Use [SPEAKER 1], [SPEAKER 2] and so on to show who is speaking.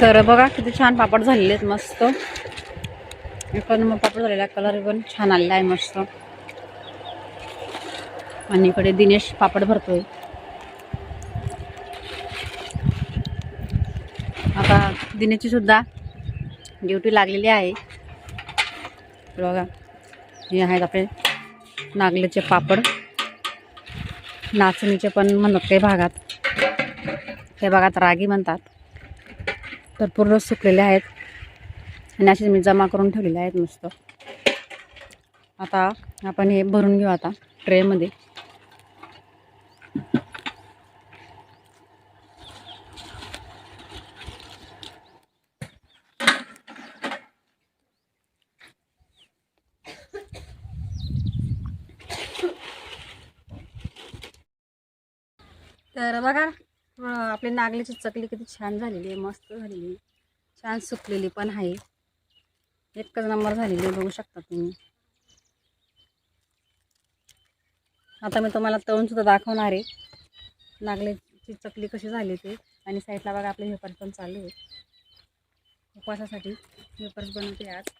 [SPEAKER 1] तर बघा किती छान पापड झालेले आहेत मस्त. इकडनं मग पापड झालेला कलर पण छान आलेला आहे मस्त. आणि इकडे दिनेश पापड भरतोय. आता दिनेशची सुद्धा ड्युटी लागलेली आहे. बघा हे आहेत आपले नागलेचे पापड. नाचणीचे पण म्हणत काही भागात. हे भागात रागी म्हणतात. तर पूर्ण सुकलेले आहेत. आणि असे मी जमा करून ठेवलेले आहेत मस्त. आता आपण हे भरून घेऊ आता ट्रेमध्ये तर बघा आपली नागलीची चकली किती छान झालेली आहे मस्त झालेली आहे. छान सुकलेली पण आहे. एकच नंबर झालेली आहे बघू शकता तुम्ही. आता मी तुम्हाला तळून सुद्धा दाखवणार आहे. नागलीची चकली कशी झाली ते. आणि साईडला बघा आपले वेपर्स पण चालू आहे. उपवासासाठी वेपर्स बनवते आज.